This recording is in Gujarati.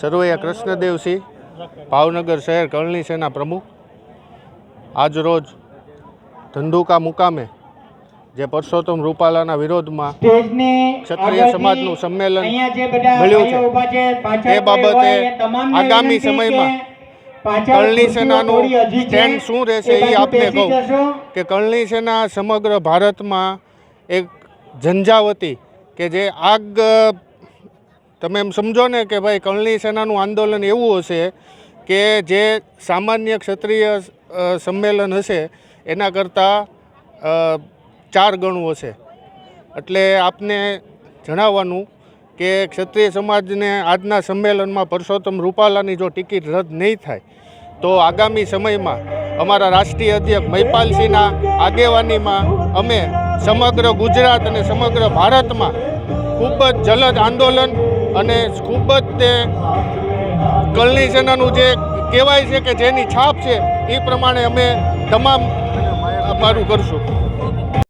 સરવૈયા કૃષ્ણદેવસિંહ ભાવનગર શહેર કરણી સેના પ્રમુખ. આજરોજ ધંધુકા મુકામે જે પરસોત્તમ રૂપાલાના વિરોધમાં ક્ષત્રિય સમાજનું સંમેલન મળ્યું છે તે બાબતે આગામી સમયમાં કરણી સેનાનું સ્ટેન્ડ શું રહેશે એ આપને કહું કે કરણી સેના સમગ્ર ભારતમાં એક ઝંઝાવતી કે જે આગ તમે એમ સમજો ને કે ભાઈ કરણી સેનાનું આંદોલન એવું હશે કે જે સામાન્ય ક્ષત્રિય સંમેલન હશે, એના કરતાં ચાર ગણું હશે. એટલે આપને જણાવવાનું કે ક્ષત્રિય સમાજને આજના સંમેલનમાં પરસોત્તમ રૂપાલાની જો ટિકિટ રદ નહીં થાય, તો આગામી સમયમાં અમારા રાષ્ટ્રીય અધ્યક્ષ મહિપાલસિંહના આગેવાનીમાં અમે સમગ્ર ગુજરાત અને સમગ્ર ભારતમાં ખૂબ જ જલદ આંદોલન અને ખૂબ જ તે કલની જે કહેવાય છે કે જેની છાપ છે, એ પ્રમાણે અમે તમામ અમારું કરશું.